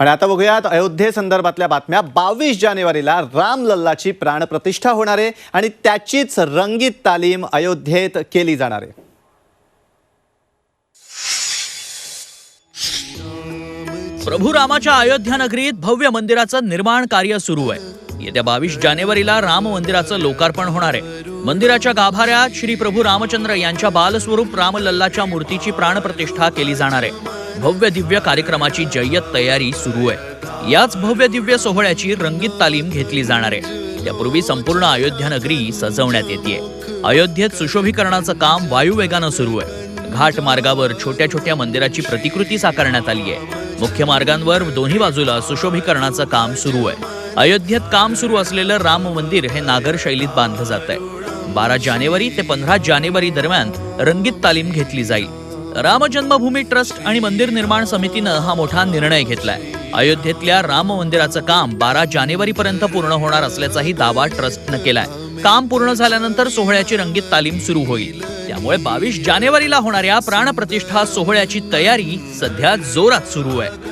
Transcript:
आणि आता बघूयात अयोध्येसंदर्भातल्या बातम्या. बावीस जानेवारीला रामलल्लाची प्राणप्रतिष्ठा होणार आहे आणि त्याचीच रंगीत तालीम अयोध्येत केली जाणार आहे. प्रभू रामाच्या अयोध्या नगरीत भव्य मंदिराचं निर्माण कार्य सुरू आहे. येत्या बावीस जानेवारीला राम मंदिराचं लोकार्पण होणार आहे. मंदिराच्या गाभाऱ्यात श्री प्रभू रामचंद्र यांच्या बालस्वरूप रामलल्लाच्या मूर्तीची प्राणप्रतिष्ठा केली जाणार आहे. भव्य दिव्य कार्यक्रमाची जय्यत तयारी सुरू आहे. याच भव्य दिव्य सोहळ्याची रंगीत तालीम घेतली जाणार आहे. त्यापूर्वी संपूर्ण अयोध्या नगरी सजवण्यात येते अयोध्येत सुशोभीकरणाचं काम वायुवेगानं सुरू आहे. घाट मार्गावर छोट्या छोट्या मंदिराची प्रतिकृती साकारण्यात आली आहे. मुख्य मार्गांवर दोन्ही बाजूला सुशोभीकरणाचं काम सुरू आहे. अयोध्येत काम सुरू असलेलं राम मंदिर हे नागर शैलीत बांधलं जात आहे बारा जानेवारी ते पंधरा जानेवारी दरम्यान रंगीत तालीम घेतली जाईल. राम जन्मभूमी ट्रस्ट आणि मंदिर निर्माण समितीनं हा मोठा निर्णय घेतलाय. अयोध्येतल्या राम मंदिराचं काम बारा जानेवारी पर्यंत पूर्ण होणार असल्याचाही दावा ट्रस्टनं केलाय. काम पूर्ण झाल्यानंतर सोहळ्याची रंगीत तालीम सुरू होईल. त्यामुळे बावीस जानेवारीला होणाऱ्या प्राणप्रतिष्ठा सोहळ्याची तयारी सध्या जोरात सुरू आहे.